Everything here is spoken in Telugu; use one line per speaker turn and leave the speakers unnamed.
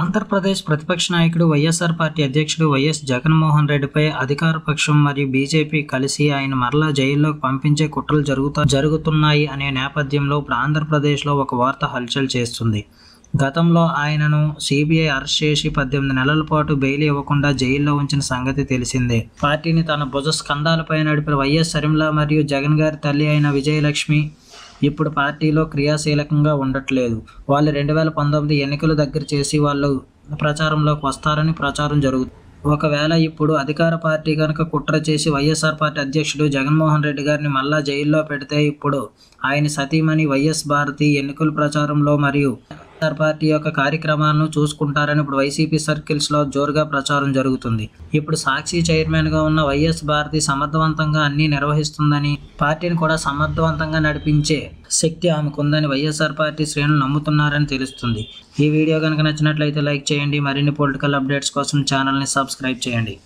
ఆంధ్రప్రదేశ్ ప్రతిపక్ష నాయకుడు వైఎస్ఆర్ పార్టీ అధ్యక్షుడు వైఎస్ జగన్మోహన్ రెడ్డిపై అధికార పక్షం మరియు బీజేపీ కలిసి ఆయన మరలా జైల్లోకి పంపించే కుట్రలు జరుగుతా జరుగుతున్నాయి అనే నేపథ్యంలో ఇప్పుడు ఆంధ్రప్రదేశ్లో ఒక వార్త హల్చల్ చేస్తుంది. గతంలో ఆయనను సిబిఐ అరెస్ట్ చేసి పద్దెనిమిది నెలల పాటు బెయిల్ ఇవ్వకుండా జైల్లో ఉంచిన సంగతి తెలిసిందే. పార్టీని తన భుజ స్కంధాలపై నడిపిన వైఎస్ షర్మిల మరియు జగన్ గారి తల్లి అయిన విజయలక్ష్మి ఇప్పుడు పార్టీలో క్రియాశీలకంగా ఉండట్లేదు. వాళ్ళు రెండు వేల పంతొమ్మిది ఎన్నికలు దగ్గర చేసి వాళ్ళు ప్రచారంలోకి వస్తారని ప్రచారం జరుగుతుంది ఒకవేళ ఇప్పుడు అధికార పార్టీ కనుక కుట్ర చేసి వైఎస్ఆర్ పార్టీ అధ్యక్షుడు జగన్మోహన్ రెడ్డి గారిని మళ్ళా జైల్లో పెడితే ఇప్పుడు ఆయన సతీమణి వైఎస్ భారతి ఎన్నికల ప్రచారంలో మరియు ఆర్ పార్టీ యొక్క కార్యక్రమాలను చూసుకుంటారని ఇప్పుడు వైసీపీ సర్కిల్స్లో జోరుగా ప్రచారం జరుగుతుంది. ఇప్పుడు సాక్షి చైర్మన్గా ఉన్న వైఎస్ భారతి సమర్థవంతంగా అన్ని నిర్వహిస్తుందని పార్టీని కూడా సమర్థవంతంగా నడిపించే శక్తి ఆమెకుందని వైఎస్ఆర్ పార్టీ శ్రేణులు నమ్ముతున్నారని తెలుస్తుంది. ఈ వీడియో కనుక నచ్చినట్లయితే లైక్ చేయండి మరిన్ని పొలిటికల్ అప్డేట్స్ కోసం ఛానల్ని సబ్స్క్రైబ్ చేయండి.